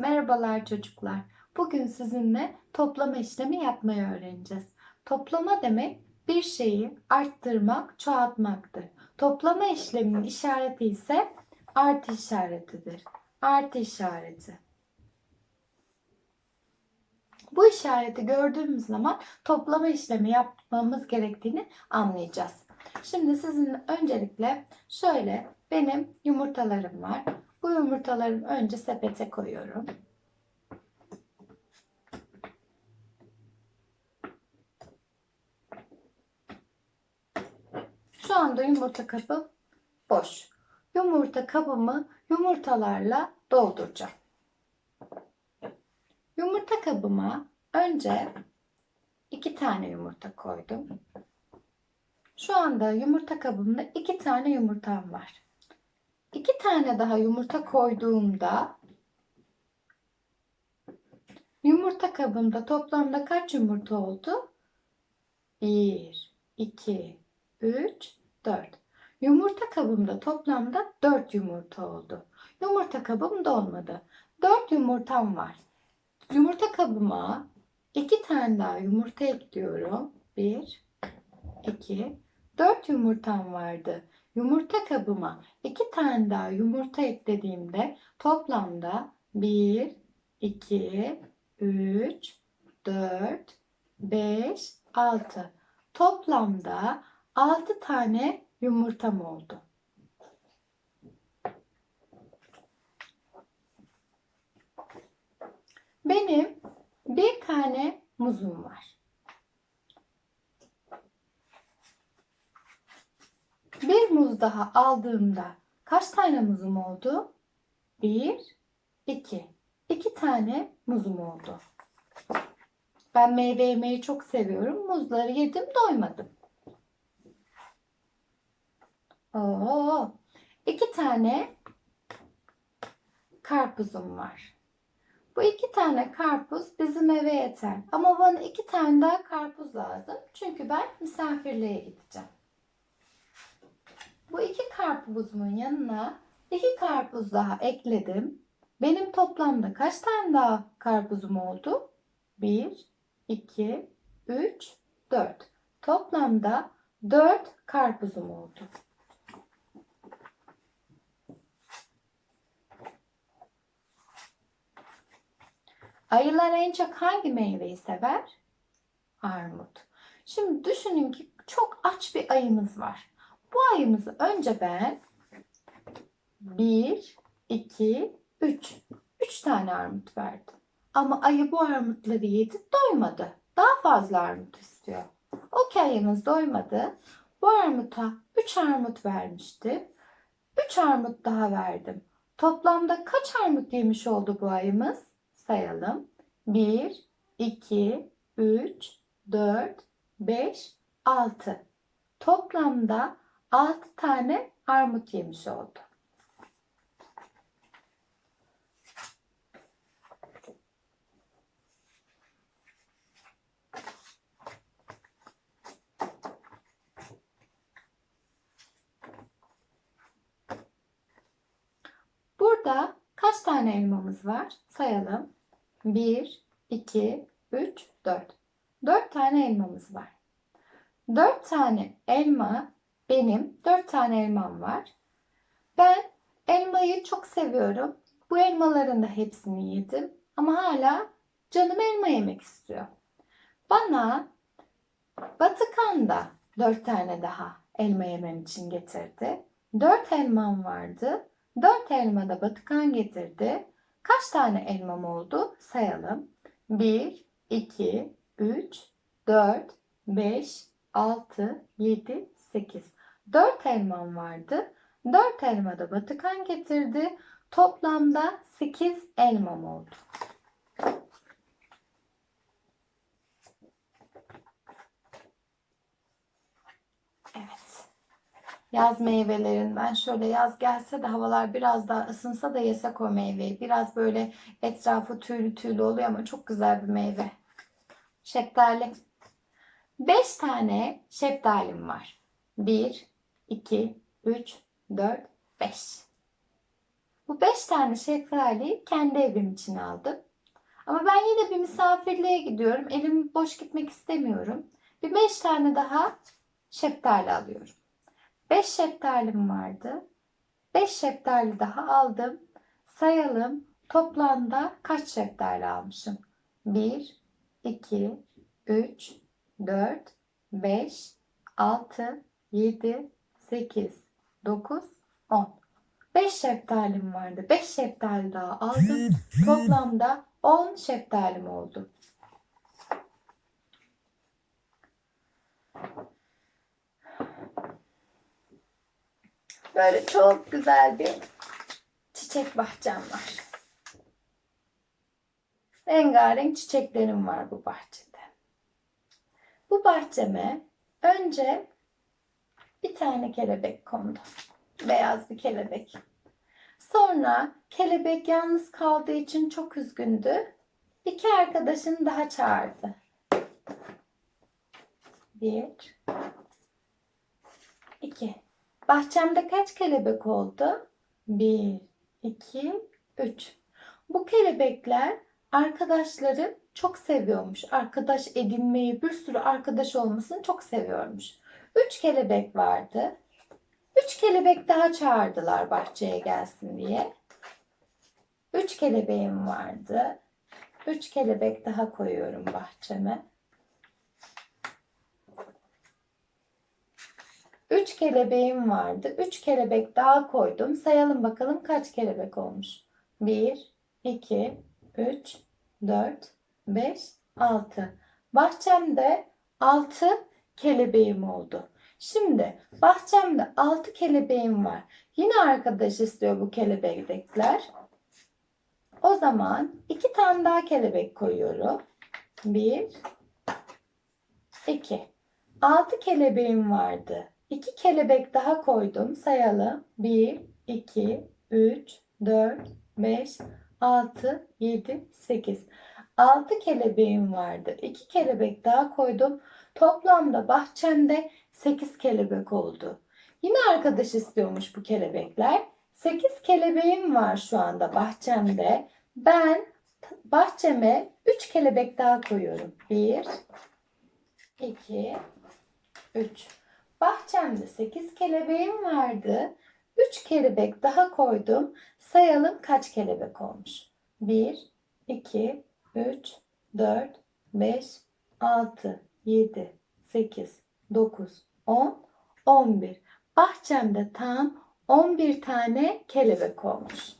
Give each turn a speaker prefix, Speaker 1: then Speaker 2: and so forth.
Speaker 1: Merhabalar çocuklar. Bugün sizinle toplama işlemi yapmayı öğreneceğiz. Toplama demek bir şeyi arttırmak, çoğaltmaktır. Toplama işleminin işareti ise artı işaretidir. Artı işareti. Bu işareti gördüğümüz zaman toplama işlemi yapmamız gerektiğini anlayacağız. Şimdi sizin öncelikle şöyle benim yumurtalarım var. Bu yumurtalarımı önce sepete koyuyorum. Şu anda yumurta kabım boş. Yumurta kabımı yumurtalarla dolduracağım. Yumurta kabıma önce iki tane yumurta koydum. Şu anda yumurta kabımda iki tane yumurtam var. İki tane daha yumurta koyduğumda yumurta kabımda toplamda kaç yumurta oldu? 1, 2, 3, 4. Yumurta kabımda toplamda 4 yumurta oldu. Yumurta kabım dolmadı. 4 yumurtam var. Yumurta kabıma 2 tane daha yumurta ekliyorum. 1, 2, 4 yumurtam vardı. Yumurta kabıma 2 tane daha yumurta eklediğimde toplamda 1, 2, 3, 4, 5, 6. Toplamda 6 tane yumurtam oldu. Benim bir tane muzum var. Bir muz daha aldığımda kaç tane muzum oldu? Bir, iki. İki tane muzum oldu. Ben meyve yemeyi çok seviyorum. Muzları yedim doymadım. Oo, iki tane karpuzum var. Bu iki tane karpuz bizim eve yeter. Ama bana iki tane daha karpuz lazım. Çünkü ben misafirliğe gideceğim. Bu iki karpuzumun yanına iki karpuz daha ekledim. Benim toplamda kaç tane daha karpuzum oldu? 1, 2, 3, 4. Toplamda 4 karpuzum oldu. Ayılar en çok hangi meyveyi sever? Armut. Şimdi düşünün ki çok aç bir ayımız var. Bu ayımızı önce ben 1, 2, 3. 3 tane armut verdim. Ama ayı bu armutları yedi doymadı. Daha fazla armut istiyor. O ki ayımız doymadı. Bu armuta 3 armut vermiştim. 3 armut daha verdim. Toplamda kaç armut yemiş oldu bu ayımız? Sayalım. 1, 2, 3, 4, 5, 6. Toplamda 6 tane armut yemiş oldu. Burada kaç tane elmamız var? Sayalım. 1, 2, 3, 4. 4 tane elmamız var. 4 tane elma benim 4 tane elmam var. Ben elmayı çok seviyorum. Bu elmaların da hepsini yedim. Ama hala canım elma yemek istiyor. Bana Batıkan da 4 tane daha elma yemem için getirdi. 4 elmam vardı. 4 elma da Batıkan getirdi. Kaç tane elmam oldu? Sayalım. 1, 2, 3, 4, 5, 6, 7, 8. 4 elmam vardı. 4 elma da Batıkan getirdi. Toplamda 8 elmam oldu. Evet. Yaz meyvelerinden şöyle yaz gelse de havalar biraz daha ısınsa da yesek o meyveyi. Biraz böyle etrafı tüylü tüylü oluyor ama çok güzel bir meyve. Şeftali. 5 tane şeftalim var. 1, 2, 3, 4, 5. Bu 5 tane şeftaliyi kendi evim için aldım. Ama ben yine bir misafirliğe gidiyorum. Elim boş gitmek istemiyorum. Bir 5 tane daha şeftali alıyorum. 5 şeftalim vardı. 5 şeftali daha aldım. Sayalım. Toplamda kaç şeftali almışım? 1, 2, 3, 4, 5, 6, 7, 8, 9, 10. 5 şeftalim vardı. 5 şeftali daha aldım. Toplamda 10 şeftalim oldu. Böyle çok güzel bir çiçek bahçem var. Rengarenk çiçeklerim var bu bahçede. Bu bahçeme önce bir tane kelebek kondu. Beyaz bir kelebek. Sonra kelebek yalnız kaldığı için çok üzgündü. İki arkadaşını daha çağırdı. Bir, iki. Bahçemde kaç kelebek oldu? Bir, iki, üç. Bu kelebekler arkadaşları çok seviyormuş. Arkadaş edinmeyi, bir sürü arkadaş olmasını çok seviyormuş. Üç kelebek vardı. Üç kelebek daha çağırdılar bahçeye gelsin diye. Üç kelebeğim vardı. Üç kelebek daha koyuyorum bahçeme. Üç kelebeğim vardı. Üç kelebek daha koydum. Sayalım bakalım kaç kelebek olmuş. Bir, iki, üç, dört, beş, altı. Bahçemde altı kelebeğim oldu. Şimdi bahçemde 6 kelebeğim var. Yine arkadaş istiyor bu kelebekler. O zaman iki tane daha kelebek koyuyorum. 1 2 6 kelebeğim vardı. 2 kelebek daha koydum. Sayalım. 1 2 3 4 5 6 7 8 6 kelebeğim vardı. 2 kelebek daha koydum. Toplamda bahçemde 8 kelebek oldu. Yine arkadaş istiyormuş bu kelebekler. 8 kelebeğim var şu anda bahçemde. Ben bahçeme 3 kelebek daha koyuyorum. 1 2 3 Bahçemde 8 kelebeğim vardı. 3 kelebek daha koydum. Sayalım kaç kelebek olmuş. 1 2 3 4 5 6 7 8 9 10 11 Bahçemde tam 11 tane kelebek olmuş.